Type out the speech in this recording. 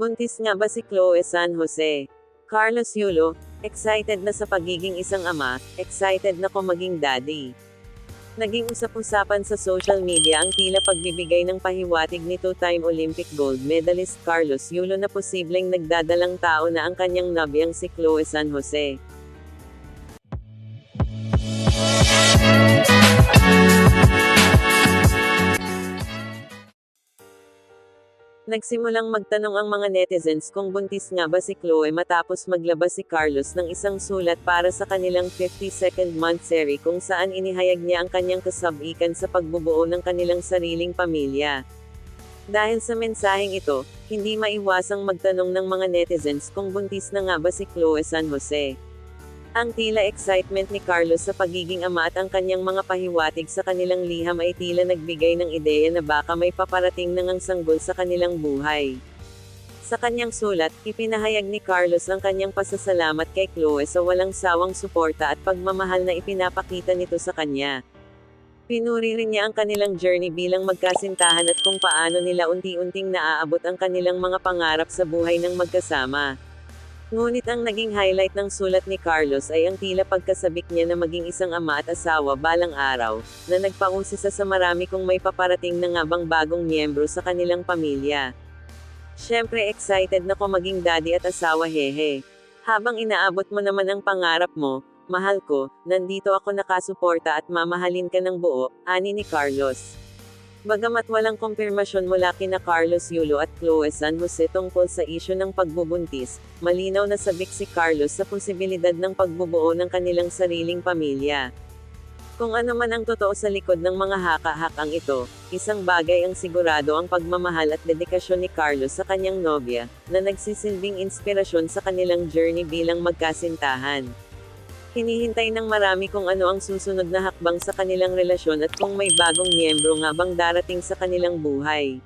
Buntis nga ba si Chloe San Jose? Carlos Yulo, excited na sa pagiging isang ama, excited na ko maging daddy. Naging usap-usapan sa social media ang tila pagbibigay ng pahiwatig ni two-time Olympic gold medalist Carlos Yulo na posibleng nagdadalang tao na ang kanyang nabyang si Chloe San Jose. Nagsimulang magtanong ang mga netizens kung buntis nga ba si Chloe matapos maglabas si Carlos ng isang sulat para sa kanilang 52nd monthsary kung saan inihayag niya ang kanyang kasabikan sa pagbubuo ng kanilang sariling pamilya. Dahil sa mensaheng ito, hindi maiwasang magtanong ng mga netizens kung buntis na nga ba si Chloe San Jose. Ang tila excitement ni Carlos sa pagiging ama at ang kanyang mga pahiwatig sa kanilang liham ay tila nagbigay ng ideya na baka may paparating nang ang sanggol sa kanilang buhay. Sa kanyang sulat, ipinahayag ni Carlos ang kanyang pasasalamat kay Chloe sa walang sawang suporta at pagmamahal na ipinapakita nito sa kanya. Pinuri rin niya ang kanilang journey bilang magkasintahan at kung paano nila unti-unting naaabot ang kanilang mga pangarap sa buhay ng magkasama. Ngunit ang naging highlight ng sulat ni Carlos ay ang tila pagkasabik niya na maging isang ama at asawa balang araw, na nagpausisa sa marami kung may paparating na nga bang bagong miyembro sa kanilang pamilya. Siyempre excited na ko maging daddy at asawa hehe. Habang inaabot mo naman ang pangarap mo, mahal ko, nandito ako nakasuporta at mamahalin ka ng buo, ani ni Carlos. Bagamat walang kumpirmasyon mula kina Carlos Yulo at Chloe San Jose tungkol sa isyu ng pagbubuntis, malinaw na sabik si Carlos sa posibilidad ng pagbubuo ng kanilang sariling pamilya. Kung ano man ang totoo sa likod ng mga haka-hakang ito, isang bagay ang sigurado ang pagmamahal at dedikasyon ni Carlos sa kanyang nobya, na nagsisilbing inspirasyon sa kanilang journey bilang magkasintahan. Hinihintay ng marami kung ano ang susunod na hakbang sa kanilang relasyon at kung may bagong miyembro nga bang darating sa kanilang buhay.